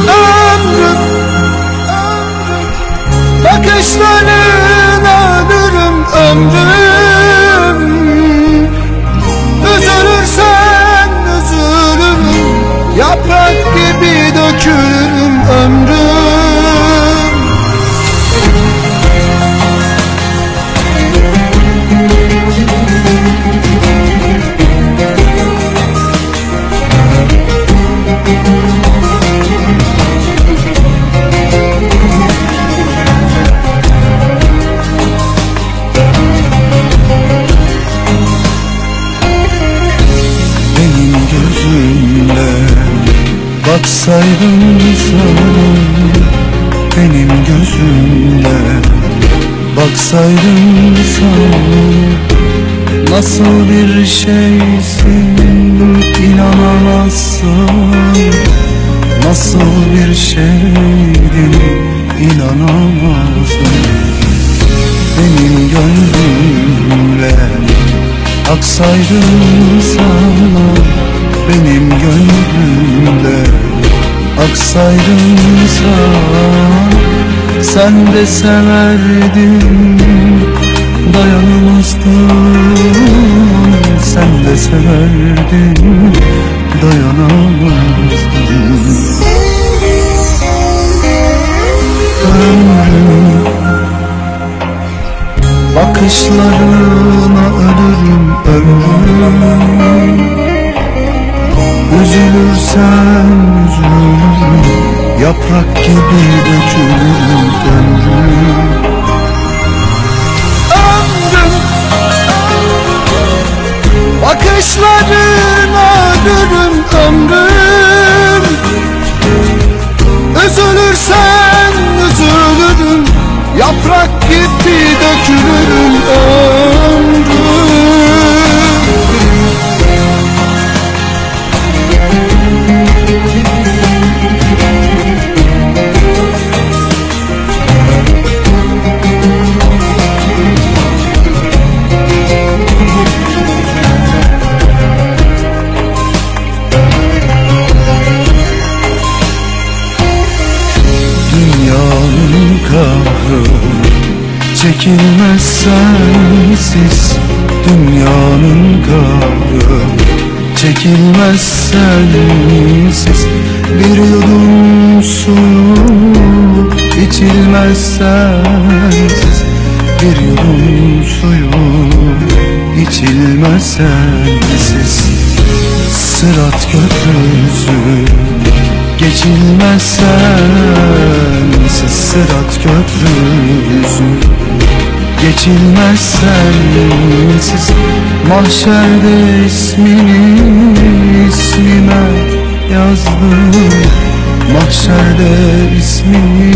ömrüm Bakışlarına ölürüm ömrüm. Üzülürsen üzülürüm. Yaprak gibi dökülürüm ömrüm Baksaydın sana Benim gözümle. Baksaydın sana Nasıl bir şeysin inanamazsın. Nasıl bir şeydin inanamazsın. Benim gönlümle Aksaydın sana benim gönlümde Aksaydın sana sen de severdin. Dayanamazdın sen de severdin. Dayanamazdın Ömrüm Bakışlarına gibi dökülürüm ömrüm. Ömrüm Bakışlarına ölürüm ömrüm çekilmez sensiz Dünyanın kahrı çekilmez sensiz Bir yudum suyu içilmez sensiz Bir yudum suyu içilmez sensiz Sırat köprüsü Geçilmez sensiz Sırat köprüsü Geçilmez sensiz Mahşerde ismini ismime yazdım Mahşerde ismini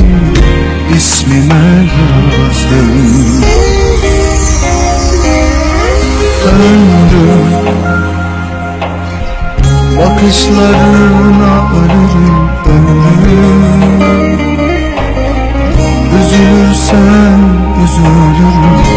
ismime yazdım Ömrüm Bakışlarına ölürüm ömrüm Üzülürsen üzülürüm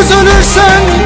Yaprak